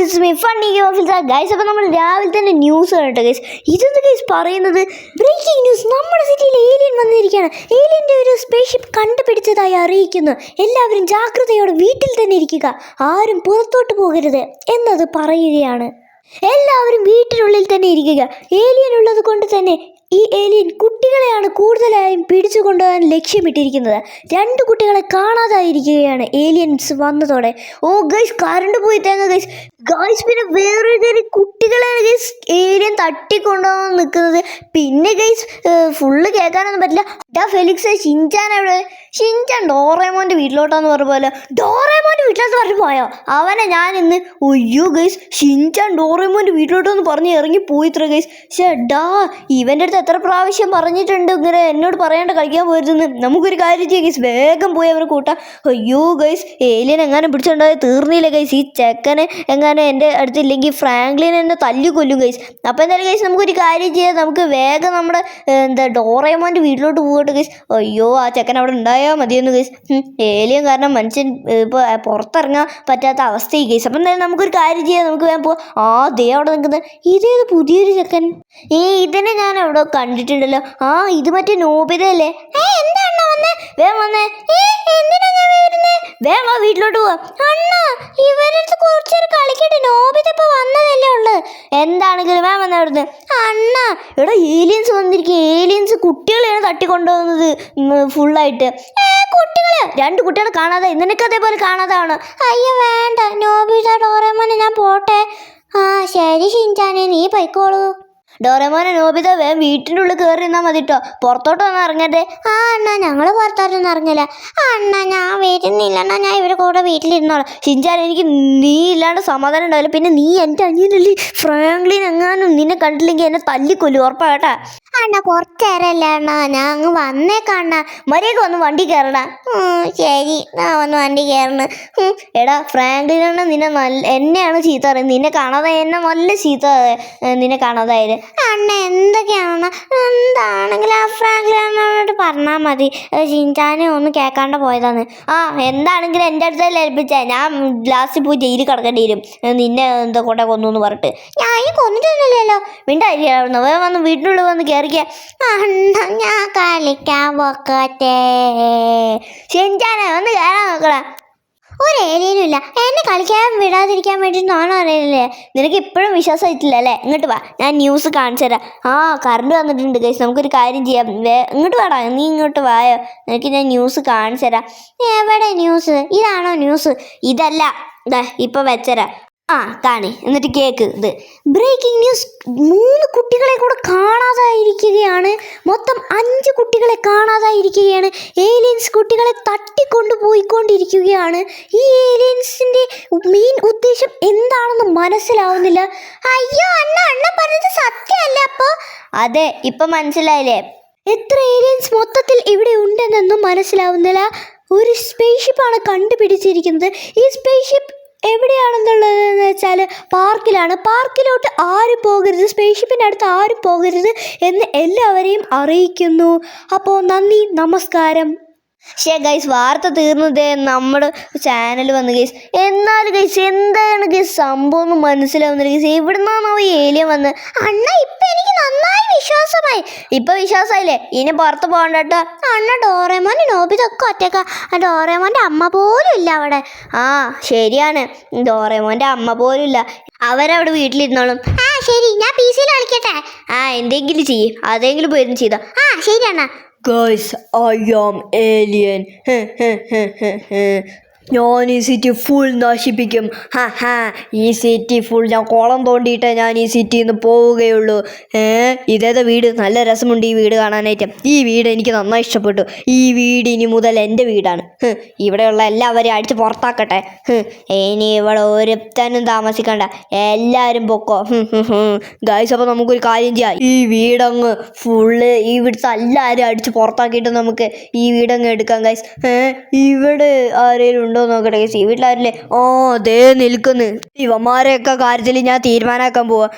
Guys it's me funny guys അപ്പോൾ നമ്മൾ രാവിലെ തന്നെ ന്യൂസ് കേട്ടോ ഗൈസ് ഇതെന്ത് ഗൈസ് പറയുന്നത് ബ്രേക്കിംഗ് ന്യൂസ് നമ്മുടെ സിറ്റിയിൽ ഏലിയൻ വന്നിരിക്കുകയാണ്. ഏലിയന്റെ ഒരു സ്പേസ്ഷിപ്പ് കണ്ടുപിടിച്ചതായി അറിയിക്കുന്നു. എല്ലാവരും ജാഗ്രതയോടെ വീട്ടിൽ തന്നെ ഇരിക്കുക. ആരും പുറത്തോട്ട് പോകരുത് എന്നത് പറയുകയാണ്. എല്ലാവരും വീട്ടിനുള്ളിൽ തന്നെ ഇരിക്കുക. ഏലിയൻ ഉള്ളത് കൊണ്ട് തന്നെ ഈ ഏലിയൻ കുട്ടികളെയാണ് കൂടുതലായും പിടിച്ചു കൊണ്ടുപോകാൻ ലക്ഷ്യമിട്ടിരിക്കുന്നത്. രണ്ട് കുട്ടികളെ കാണാതായിരിക്കുകയാണ് ഏലിയൻസ് വന്നതോടെ. ഓ ഗൈസ് കറണ്ട് പോയി തേങ്ങ ഗൈസ് ഗൈസ് പിന്നെ വേറൊരു കാര്യം കുട്ടികളെയാണ് ഗൈസ് ഏലിയൻ തട്ടിക്കൊണ്ടുപോകാൻ നിൽക്കുന്നത്. പിന്നെ ഗൈസ് ഫുള്ള് കേൾക്കാനൊന്നും പറ്റില്ല. ഡാ ഫെലിക്സ് ഷിൻചാൻ അവിടെ ഷിൻചാൻ ഡോറേമോന്റെ വീട്ടിലോട്ടാന്ന് പറഞ്ഞ പോലെ. ഡോറേമോന്റെ വീട്ടിലോട്ട് പറഞ്ഞു പോയോ? അവനെ ഞാൻ ഇന്ന് ഒയ്യോ ഗൈസ് ഷിൻചാൻ ഡോറേമോന്റെ വീട്ടിലോട്ടൊന്ന് പറഞ്ഞ് ഇറങ്ങി പോയിത്ര ഗൈസ് ഷെഡാ ഇവന്റെ അടുത്ത് എത്ര പ്രാവശ്യം പറഞ്ഞിട്ടുണ്ട് ഇങ്ങനെ എന്നോട് പറയാണ്ട് കളിക്കാൻ പോയിരുന്നു നമുക്കൊരു കാര്യം ചെയ്യാം ഗൈസ് വേഗം പോയി അവനെ കൂട്ടാം. അയ്യോ ഗൈസ് ഏലിയൻ എങ്ങനെ പിടിച്ചുണ്ടായി തീർന്നില്ല ഗൈസ് ഈ ചെക്കനെ എങ്ങനെ എന്റെ അടുത്തില്ലെങ്കിൽ ഫ്രാങ്ക്ലിൻ എന്നെ തല്ലി കൊല്ലും ഗൈസ് അപ്പോൾ എന്തായാലും ഗൈസ് നമുക്കൊരു കാര്യം ചെയ്യാം. നമുക്ക് വേഗം നമ്മുടെ എന്താ ഡോറേമോന്റെ വീട്ടിലോട്ട് പോകട്ടെ ഗൈസ് അയ്യോ ആ ചെക്കൻ അവിടെ ഉണ്ടായാൽ മതിയെന്ന് ഗൈസ് ഏലിയൻ കാരണം മനുഷ്യൻ ഇപ്പോൾ പുറത്തിറങ്ങാൻ പറ്റാത്ത അവസ്ഥയായി ഗൈസ് അപ്പം എന്തായാലും നമുക്കൊരു കാര്യം ചെയ്യാം. നമുക്ക് വേഗം പോവാം. ആ ദേ അവിടെ നിൽക്കുന്നത്. ഇതേത് പുതിയൊരു ചെക്കൻ. ഏ ഇതിനെ ഞാൻ അവിടെ കണ്ടിട്ടുണ്ടല്ലോ. ആ ഇത് മറ്റേ നോബിതല്ലേ എന്താണ് വന്നേ? വന്നേ. എന്തിനാ ഞാൻ വീട്ടിലോട്ട് വന്നതല്ലേ എന്താണെങ്കിലും ഏലിയൻസ് ഏലിയൻസ് കുട്ടികളെയാണ് തട്ടിക്കൊണ്ടുപോകുന്നത് ഫുള്ളായിട്ട് കുട്ടികൾ. രണ്ട് കുട്ടികളെ കാണാതെ നിനക്ക് അതേപോലെ കാണാതാണ്? അയ്യോ വേണ്ട. നോബിത ഞാൻ പോട്ടെ. ആ ശരി ഷിൻചാനെ. നീ പൊയ്ക്കോളൂ. ഡോറേമോനെ നോബിത വേം വീട്ടിന്റെ ഉള്ളിൽ കയറി നിന്നാൽ മതി കേട്ടോ പുറത്തോട്ടൊന്നും ഇറങ്ങട്ടെ ആ അണ്ണാ ഞങ്ങൾ പുറത്തോട്ടൊന്നും ഇറങ്ങില്ല ആ അണ്ണാ ഞാൻ വരുന്നില്ല അണ്ണാ ഞാൻ ഇവരുടെ കൂടെ വീട്ടിലിരുന്നോളാം. ഷിൻചാൻ എനിക്ക് നീ ഇല്ലാണ്ട് സമാധാനം ഉണ്ടാവില്ല. പിന്നെ നീ എന്റെ അനിയനല്ലേ? ഫ്രാങ്ക്ലിൻ എങ്ങാനും നിന്നെ കണ്ടില്ലെങ്കിൽ എന്നെ തല്ലിക്കൊല്ലു. ഉറപ്പാ കേട്ടാ. അണ്ണാ കുറച്ചേരല്ലേ അണ്ണാ. ഞാൻ അങ്ങ് വന്നേക്കണ്ണ മര്യാദയ്ക്ക് വന്ന് വണ്ടി കയറണ ശരി. ഞാൻ വന്ന് വണ്ടി കയറണ. എടാ ഫ്രാങ്ക്ലിനാണ് നിന്നെ നല്ല എന്നെയാണ് ചീത്ത പറയുന്നത്. നിന്നെ കാണാതെ എന്നെ നല്ല ചീത്ത നിന്നെ കാണാതായത്. അണ്ണ എന്തൊക്കെയാണ്? എന്താണെങ്കിലും ആ അണ്ണോട് പറഞ്ഞാൽ മതി. ഷിൻചാനെ ഒന്ന് കേൾക്കാണ്ട് പോയതാണ് ആ എന്താണെങ്കിലും എന്റെ അടുത്തല്ലേ ഏൽപ്പിച്ചാൽ ഞാൻ ലാസ്റ്റ് പോയി ജയിലിൽ കിടക്കേണ്ടി വരും. നിന്നെ എന്താ കൊണ്ടേ കൊന്നു എന്ന് പറഞ്ഞിട്ട്. ഞാൻ ഈ കൊന്നിട്ടൊന്നുമില്ലല്ലോ. മിണ്ടായിരിക്കണം വേഗം വന്ന് വീട്ടിനുള്ളിൽ വന്ന് കയറിക്കുക അണ്ണ ഞാൻ കളിക്കാൻ പോക്കട്ടെ. ഷിൻചാനെ വന്ന് കയറാൻ നോക്കടാ. ഒരു ഏരിയനും ഇല്ല. എന്നെ കളിക്കാൻ വിടാതിരിക്കാൻ വേണ്ടി നാണോ അറിയില്ലേ? നിനക്ക് ഇപ്പോഴും വിശ്വാസമായിട്ടില്ല അല്ലേ? ഇങ്ങോട്ട് വാ ഞാൻ ന്യൂസ് കാണിച്ചു തരാം. ആ കറണ്ട് വന്നിട്ടുണ്ട് ഗൈസ് നമുക്കൊരു കാര്യം ചെയ്യാം. വേ- ഇങ്ങോട്ട് വാടാ. നീ ഇങ്ങോട്ട് വായോ? നിനക്ക് ഞാൻ ന്യൂസ് കാണിച്ചു തരാം. എവിടെ ന്യൂസ് ഇതാണോ ന്യൂസ് ഇതല്ല. ഇതാ ഇപ്പൊ വെച്ചരാ. ആ കാണി എന്നിട്ട് കേക്ക് ഇത്. ബ്രേക്കിംഗ് ന്യൂസ് മൂന്ന് കുട്ടികളെ കൂടെ കാണാതായിരിക്കുകയാണ്. മൊത്തം അഞ്ച് കുട്ടികളെ കാണാതായിരിക്കുകയാണ്. ഏലിയൻസ് കുട്ടികളെ തട്ടിക്കൊണ്ടു പോയിക്കൊണ്ടിരിക്കുകയാണ്. ഈ ഏലിയൻസിന്റെ മെയിൻ ഉദ്ദേശം എന്താണെന്ന് മനസ്സിലാവുന്നില്ല. അയ്യോ അണ്ണ അണ്ണ പറഞ്ഞത് സത്യമല്ല അപ്പോൾ അതെ ഇപ്പം മനസ്സിലായില്ലേ? എത്ര ഏലിയൻസ് മൊത്തത്തിൽ ഇവിടെ ഉണ്ടെന്നൊന്നും മനസ്സിലാവുന്നില്ല. ഒരു സ്പേസ് ഷിപ്പാണ് കണ്ടുപിടിച്ചിരിക്കുന്നത്. ഈ സ്പേസ്ഷിപ്പ് എവിടെയാണെന്നുള്ളതെന്ന് വെച്ചാൽ പാർക്കിലാണ്. പാർക്കിലോട്ട് ആരും പോകരുത്. സ്പേസ്ഷിപ്പിന്റെ അടുത്ത് ആരും പോകരുത് എന്ന് എല്ലാവരെയും അറിയിക്കുന്നു. അപ്പോൾ നന്ദി നമസ്കാരം. പക്ഷേ ഗൈസ് വാർത്ത തീർന്നത് നമ്മുടെ ചാനൽ വന്ന് ഗൈസ് എന്നാൽ ഗൈസ് എന്താണ് ഗൈസ് സംഭവം മനസ്സിലാവുന്നില്ല ഗൈസ് എവിടുന്നാണോ ഈ ഏലിയൻ വന്ന്? അണ്ണ ഇപ്പൊ നന്നായി വിശ്വാസമായി. ഇപ്പൊ വിശ്വാസമായില്ലേ? ഇനി പുറത്ത് പോകണ്ട കേട്ടോ അണ്ണ ഡോറേമോൻ നോബിതൊക്കെ ഒറ്റക്ക ഡോറേമോന്റെ അമ്മ പോലും ഇല്ല അവിടെ. ആ ശരിയാണ്. ഡോറേമോന്റെ അമ്മ പോലും ഇല്ല. അവരവിടെ വീട്ടിലിരുന്നോളും. ആ ശരി. ഞാൻ പി സിയിൽ കളിക്കട്ടെ. ആ എന്തെങ്കിലും ചെയ്യും. അതെങ്കിലും പോയിരുന്നു ചെയ്തോ. ആ ശരിയാണ് ഗേൾസ് ഐ ആം ഏലിയൻ ഞാൻ ഈ സിറ്റി ഫുൾ നശിപ്പിക്കും. ഹാ ഹാ. ഈ സിറ്റി ഫുൾ ഞാൻ കുളം തോണ്ടിയിട്ടേ ഞാൻ ഈ സിറ്റിയിൽ നിന്ന് പോവുകയുള്ളൂ. ഏ? ഇതേതാ വീട്? നല്ല രസമുണ്ട് ഈ വീട് കാണാനായിട്ട്. ഈ വീട് എനിക്ക് നന്നായി ഇഷ്ടപ്പെട്ടു. ഈ വീട് ഇനി മുതൽ എന്റെ വീടാണ്. ഇവിടെയുള്ള എല്ലാവരെയും അടിച്ച് പുറത്താക്കട്ടെ. ഇനി ഇവിടെ ഒരുത്തനും താമസിക്കണ്ട. എല്ലാവരും പൊക്കോ. ഗൈസ് അപ്പോൾ നമുക്കൊരു കാര്യം ചെയ്യാം. ഈ വീടങ്ങ് ഫുള്ള് ഇവിടുത്തെ എല്ലാവരും അടിച്ച് പുറത്താക്കിയിട്ട് നമുക്ക് ഈ വീടങ്ങ് എടുക്കാം ഗൈസ് ഇവിടെ ആരെങ്കിലും ഉണ്ടോ? നോക്കട്ടെ. ഗൈസ് ഈ വീട്ടിലാരില്ലേ? ഓ ദേ നിൽക്കുന്നു. ഇവന്മാരെയൊക്കെ കാര്യത്തിൽ ഞാൻ തീരുമാനമാക്കാൻ പോവാ.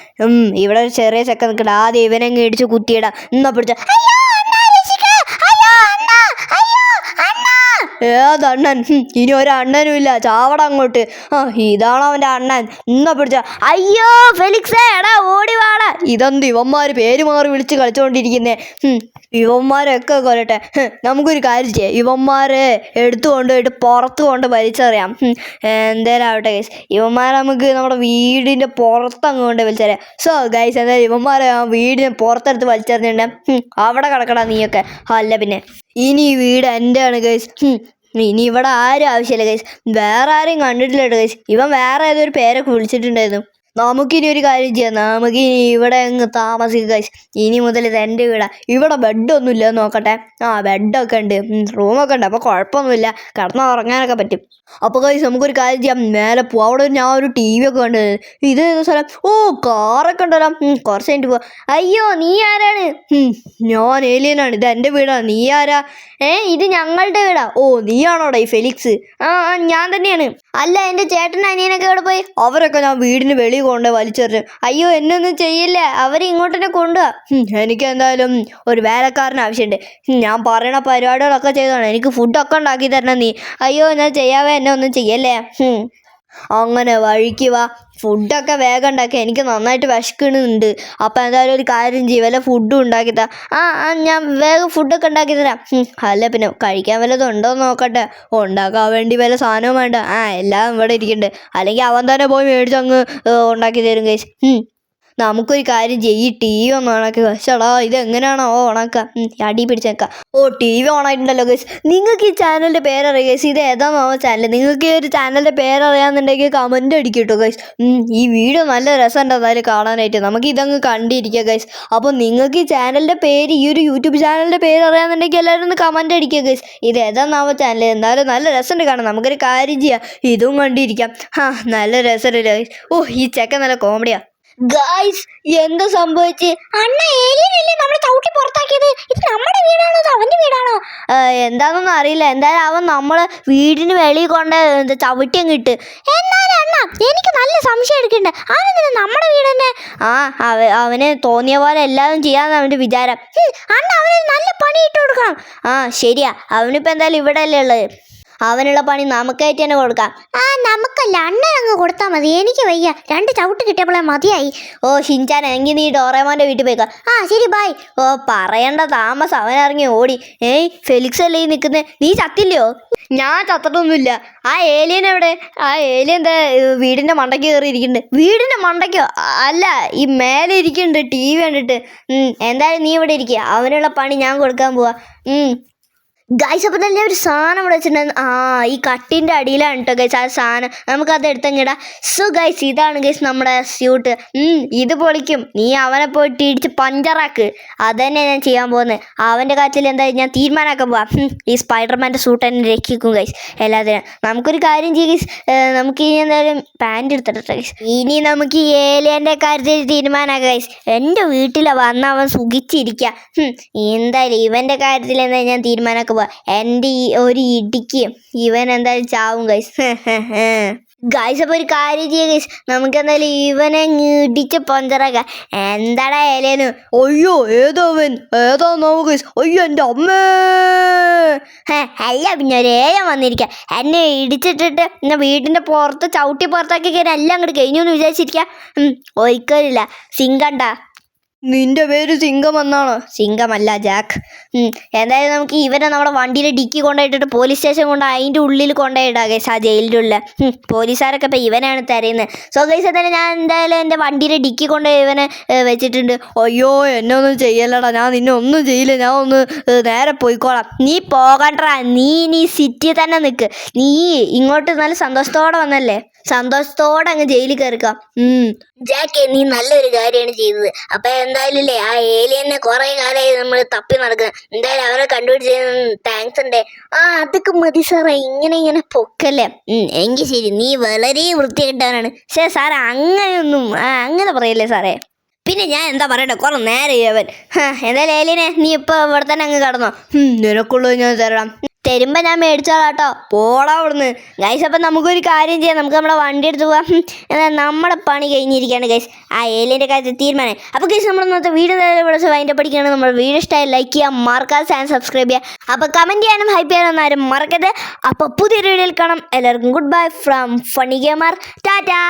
ഇവിടെ ഒരു ചെറിയ ചെക്ക നിൽക്കണ്ട ആദ്യം ഇവനെ ഇടിച്ച് കുത്തിയിടാം. എന്നാ പിടിച്ച. ഏതണ്ണൻ? അണ്ണൻ ഇനി ഒരു അണ്ണനും ഇല്ല. ചാവട അങ്ങോട്ട്. ആ ഇതാണ് അവന്റെ അണ്ണൻ? ഇന്ന പിടിച്ച. അയ്യോ ഫെലിക്സേ എടാ ഓടി വാടാ. ഇതെന്ത് ഇവന്മാര് പേര് മാറി വിളിച്ച് കളിച്ചുകൊണ്ടിരിക്കുന്നേ ഇവന്മാരൊക്കെ കൊല്ലട്ടെ. നമുക്കൊരു കാര്യം ചെയ്യാം. ഇവന്മാരെ എടുത്തു കൊണ്ടുപോയിട്ട് പുറത്ത് കൊണ്ട് വലിച്ചെറിയാം. എന്തേലും ആവട്ടെ ഗൈസ് ഇവന്മാരെ നമുക്ക് നമ്മുടെ വീടിന്റെ പുറത്ത് അങ്ങ് കൊണ്ട് വലിച്ചെറിയാം. സോ ഗൈസ് എന്തായാലും ഇവന്മാരെ ആ വീടിന് പുറത്തെടുത്ത് വലിച്ചെറിഞ്ഞിട്ട് ഹും, അവിടെ കിടക്കടാ നീയൊക്കെ. അല്ല പിന്നെ. ഇനി വീട് എന്റെ ആണ് ഗൈസ് ഇനി ഇവിടെ ആരും ആവശ്യമില്ല ഗൈസ് വേറെ ആരെയും കണ്ടിട്ടില്ല കേട്ടോ ഗൈസ് ഇവൻ വേറെ ഏതൊരു പേരൊക്കെ വിളിച്ചിട്ടുണ്ടായിരുന്നു. നമുക്കിനി ഒരു കാര്യം ചെയ്യാം. നമുക്ക് ഇനി ഇവിടെ അങ്ങ് താമസിക്കുക ഇനി മുതൽ ഇത് എന്റെ വീടാ. ഇവിടെ ബെഡൊന്നും ഇല്ലെന്ന് നോക്കട്ടെ. ആ ബെഡൊക്കെ ഉണ്ട്. റൂമൊക്കെ ഉണ്ട്. അപ്പോൾ കുഴപ്പമൊന്നുമില്ല. കിടന്ന് ഉറങ്ങാനൊക്കെ പറ്റും. അപ്പോൾ ഗൈസ് നമുക്കൊരു കാര്യം ചെയ്യാം. മേലെ പോവാം. അവിടെ ഞാൻ ഒരു ടി വി ഒക്കെ കണ്ടത് ഇത് ഏത് സ്ഥലം? ഓ കാറൊക്കെ ഉണ്ടല്ലോ കുറച്ച് കഴിഞ്ഞിട്ട് പോവാം. അയ്യോ നീ ആരാണ്? ഞാൻ ഏലിയനാണ് ഇത് എന്റെ വീടാണ് നീ ആരാ? ഏ ഇത് ഞങ്ങളുടെ വീടാ. ഓ നീയാണോടാ ഈ ഫെലിക്സ്? ആ, ഞാൻ തന്നെയാണ്. അല്ല എന്റെ ചേട്ടൻ അനിയനൊക്കെ ഇവിടെ പോയി? അവരൊക്കെ ഞാൻ വീടിന് വെളി കൊണ്ട് വലിച്ചെറിഞ്ഞു. അയ്യോ എന്നൊന്നും ചെയ്യില്ല. അവരെ ഇങ്ങോട്ട് തന്നെ കൊണ്ടുപോവാ എനിക്ക് എന്തായാലും ഒരു വേലക്കാരന് ആവശ്യമുണ്ട് ഞാൻ പറയണ പരിപാടികളൊക്കെ ചെയ്തതാണ് എനിക്ക് ഫുഡൊക്കെ ഉണ്ടാക്കി തരണം നീ. അയ്യോ ഞാൻ ചെയ്യാവേ? എന്നെ ഒന്നും ചെയ്യല്ലേ. അങ്ങനെ വഴിക്ക് വാ. ഫുഡൊക്കെ വേഗം എനിക്ക് നന്നായിട്ട് വിശക്കണുണ്ട് അപ്പം എന്തായാലും ഒരു കാര്യം ചെയ്യും. വല്ല ഫുഡും ഉണ്ടാക്കി ആ ആ ഞാൻ വേഗം ഫുഡൊക്കെ ഉണ്ടാക്കി തരാം. അല്ല പിന്നെ കഴിക്കാൻ വല്ലതും ഉണ്ടോ എന്ന് നോക്കട്ടെ. ഉണ്ടാക്കാൻ വേണ്ടി വല്ല സാധനവും വേണ്ട. ആ എല്ലാം ഇവിടെ ഇരിക്കുന്നുണ്ട്. അല്ലെങ്കിൽ അവൻ തന്നെ പോയി മേടിച്ച് അങ്ങ് ഉണ്ടാക്കി തരും കേസ് നമുക്കൊരു കാര്യം ചെയ്യ് ടി വി ഒന്ന് ഓണാക്കുക ചേടാ ഇത് എങ്ങനെയാണോ ഓണാക്കുക അടി പിടിച്ചേക്കാം ഓ ടി വി ഓണായിട്ടുണ്ടല്ലോ ഗൈസ് നിങ്ങൾക്ക് ഈ ചാനലിന്റെ പേരറിയാം ഗൈസ് ഇത് ഏതാണോ ചാനൽ നിങ്ങൾക്ക് ഈ ഒരു ചാനലിന്റെ പേരറിയാന്നുണ്ടെങ്കിൽ കമന്റ് അടിക്കും കേട്ടോ ഗൈസ് ഈ വീഡിയോ നല്ല രസമുണ്ട് എന്തായാലും കാണാനായിട്ട്. നമുക്ക് ഇതങ്ങ് കണ്ടിരിക്കുക ഗൈസ് അപ്പോൾ നിങ്ങൾക്ക് ഈ ചാനലിന്റെ പേര് ഈ ഒരു യൂട്യൂബ് ചാനലിന്റെ പേര് അറിയാമെന്നുണ്ടെങ്കിൽ എല്ലാവരും ഒന്ന് കമന്റ് അടിക്കുക ഗൈസ് ഇത് ഏതാണാവോ ചാനൽ എന്തായാലും നല്ല രസമുണ്ട് കാണാം നമുക്കൊരു കാര്യം ചെയ്യാം. ഇതും കണ്ടിരിക്കാം. ആ നല്ല രസമുണ്ട് ഗൈസ് ഓ ഈ ചെക്കൻ നല്ല കോമഡിയാ ഗായ്സ് എന്താ സംഭവിച്ച്? അണ്ണ ഏലിയനല്ലേ നമ്മളെ ചവിട്ടി പുറത്താക്കിയത്? ഇത് നമ്മുടെ വീടാണോ അത് അവന്റെ വീടാണോ? എന്താണെന്നൊന്നും അറിയില്ല. എന്തായാലും അവൻ നമ്മളെ വീടിന് വെളിയിൽ കൊണ്ട് എന്താ ചവിട്ടി അങ്ങ് ഇട്ട്. എന്നാലും അണ്ണ എനിക്ക് നല്ല സംശയം എടുക്കണ്ടേ അവനെന്തിനാ നമ്മുടെ വീട് തന്നെ? ആ അവ അവന് തോന്നിയ പോലെ എല്ലാവരും ചെയ്യാന്ന് അവന്റെ വിചാരം. അണ്ണ അവന് നല്ല പണി ഇട്ട് കൊടുക്കണം. ആ ശരിയാ. അവനിപ്പോ എന്തായാലും ഇവിടെ അല്ലേ ഉള്ളത്. അവനുള്ള പണി നമുക്കായിട്ട് തന്നെ കൊടുക്കാം. ആ നമുക്കല്ല അണ്ണൻ അങ്ങ് കൊടുത്താൽ മതി. എനിക്ക് വയ്യ. രണ്ട് ചവിട്ട് കിട്ടിയപ്പോഴേ മതിയായി. ഓ ഷിൻചാൻ എങ്കിൽ നീ ഡോറേമോന്റെ വീട്ടിൽ പോയിക്കോ. ആ ശരി ബായ് ഓ പറയണ്ട താമസം. അവൻ ഇറങ്ങി ഓടി. ഏയ് ഫെലിക്സ് അല്ലേ നിൽക്കുന്നത് നീ ചത്തില്ലയോ? ഞാൻ ചത്തിട്ടൊന്നുമില്ല. ആ ഏലിയൻ എവിടെ? ആ ഏലിയൻ എന്താ വീടിന്റെ മണ്ടയ്ക്ക് കയറി ഇരിക്കുന്നുണ്ട് വീടിന്റെ മണ്ടയ്ക്കോ? അല്ല ഈ മേലെ ഇരിക്കുന്നുണ്ട് ടി വി കണ്ടിട്ട്. എന്തായാലും നീ ഇവിടെ ഇരിക്കുക അവനുള്ള പണി ഞാൻ കൊടുക്കാൻ പോവാ. ഗൈസ് അപ്പോൾ തന്നെ ഒരു സാധനം ഇവിടെ വെച്ചിട്ടുണ്ടായിരുന്നു. ആ ഈ കട്ടിന്റെ അടിയിലാണ് കേട്ടോ ഗൈസ് ആ സാധനം. നമുക്കത് എടുത്തങ്ങിടാം സോ ഗൈസ് ഇതാണ് ഗൈസ് നമ്മുടെ സ്യൂട്ട് ഇത് പൊളിക്കും. നീ അവനെ പോയിട്ട് ഇടിച്ച് പഞ്ചറാക്ക് അതന്നെ ഞാൻ ചെയ്യാൻ പോകുന്നത് അവന്റെ കാര്യത്തിൽ എന്തായാലും ഞാൻ തീരുമാനമാക്കാൻ പോവാം. ഈ സ്പൈഡർമാന്റെ സൂട്ട് തന്നെ രക്ഷിക്കും ഗൈസ് എല്ലാത്തിനും. നമുക്കൊരു കാര്യം ചെയ്യും ഗൈസ് നമുക്ക് ഇനി എന്തായാലും പാന്റ് എടുത്തിട്ട് ഗൈസ് ഇനി നമുക്ക് ഈ ഏലിയന്റെ കാര്യത്തിൽ തീരുമാനമാക്കാം ഗൈസ് എന്റെ വീട്ടിലാണ് വന്ന് അവൻ സുഖിച്ചിരിക്കുക എന്തായാലും ഇവന്റെ കാര്യത്തിൽ എന്താ ഞാൻ തീരുമാനമാക്കാൻ പോവാ എന്റെ ഈ ഒരു ഇടിക്ക് ഇവൻ എന്തായാലും ചാവും ഗൈസ് ഗൈസ് അപ്പോൾ ഒരു കാര്യം ചെയ്യുക ഗൈസ് നമുക്ക് എന്തായാലും ഇവനെ ഇടിച്ച പഞ്ചറാക്കാം. എന്താടാ ഏലേനു അയ്യോ ഏതോ ഏതാന്നാവോ ഗൈസ് അയ്യോ എന്റെ അമ്മ! അല്ല പിന്നെ ഒരു ഏയം വന്നിരിക്കുക എന്നെ ഇടിച്ചിട്ടിട്ട് എന്നെ വീടിന്റെ പുറത്ത് ചവിട്ടി പുറത്താക്കി കയറി എല്ലാം അങ്ങോട്ട് കഴിഞ്ഞു എന്ന് വിചാരിച്ചിരിക്കുക ഉം, ഒരിക്കലില്ല സിങ്കണ്ട നിന്റെ പേര് സിംഗം എന്നാണ്. സിംഗമല്ല ജാക്ക്. എന്തായാലും നമുക്ക് ഇവരെ നമ്മുടെ വണ്ടിയിൽ ഡിക്കി കൊണ്ടുപോയിട്ടിട്ട് പോലീസ് സ്റ്റേഷൻ കൊണ്ട് അതിന്റെ ഉള്ളിൽ കൊണ്ടുപോയിടാം ഗൈസ് ആ ജയിലിന്റെ ഉള്ളിൽ പോലീസുകാരൊക്കെ ഇപ്പം ഇവനാണ് തരുന്നത് സോ ഗൈസ് തന്നെ ഞാൻ എന്തായാലും എന്റെ വണ്ടിയിൽ ഡിക്കി കൊണ്ടുപോയി ഇവനെ വെച്ചിട്ടുണ്ട്. അയ്യോ എന്നെ ഒന്നും ചെയ്യല്ലടാ. ഞാൻ നിന്നെ ഒന്നും ചെയ്യില്ല. ഞാൻ ഒന്ന് നേരെ പോയിക്കോളാം. നീ പോകണ്ടടാ നീ നീ സിറ്റി തന്നെ നിൽക്ക് നീ ഇങ്ങോട്ട് നല്ല സന്തോഷത്തോടെ വന്നല്ലേ? സന്തോഷത്തോടെ അങ്ങ് ജയിലിൽ കയറുക ജാക്കെ നീ നല്ലൊരു കാര്യമാണ് ചെയ്തത്. അപ്പൊ എന്തായാലും ആ ഏലിയനെ കുറെ കാലമായി നമ്മൾ തപ്പി നടക്കുന്നത് എന്തായാലും അവരെ കണ്ടുപിടിച്ച് താങ്ക്സ് ഉണ്ട്. ആ അതൊക്കെ മതി സാറേ. ഇങ്ങനെ ഇങ്ങനെ പൊക്കല്ലേ. എങ്കിൽ ശരി നീ വളരെ വൃത്തികെട്ടവനാണ് ശേ സാറേ അങ്ങനെയൊന്നും അങ്ങനെ പറയല്ലേ സാറേ. പിന്നെ ഞാൻ എന്താ പറയട്ടെ കുറെ നേരെ അവൻ. എന്തായാലും ഏലിയനെ നീ ഇപ്പൊ ഇവിടെ തന്നെ അങ്ങ് കടന്നോ. നിനക്കുള്ളത് ഞാൻ തരാം. തരുമ്പോ ഞാൻ മേടിച്ചോളാട്ടോ. പോടാ അവിടുന്ന്. ഗൈസ് അപ്പം നമുക്കൊരു കാര്യം ചെയ്യാം. നമുക്ക് നമ്മുടെ വണ്ടി എടുത്ത് പോവാം. നമ്മുടെ പണി കഴിഞ്ഞിരിക്കുകയാണ് ഗൈസ് ആ ഏലിന്റെ കാര്യത്തിൽ തീരുമാനം. അപ്പോൾ ഗൈസ് നമ്മൾ ഇന്നത്തെ വീഡിയോ വിളിച്ച് അതിന്റെ പഠിക്കുകയാണ് നമ്മൾ വീഡിയോ ഇഷ്ടമായി ലൈക്ക് ചെയ്യാം മറക്കാതെ ആൻഡ് സബ്സ്ക്രൈബ് ചെയ്യുക. അപ്പോൾ കമന്റ് ചെയ്യാനും ഹൈപ്പ് ചെയ്യാനും ആരും മറക്കരുത്. അപ്പോൾ പുതിയൊരു വീഡിയോയിൽ കാണാം. എല്ലാവർക്കും good bye from funny gamer Tata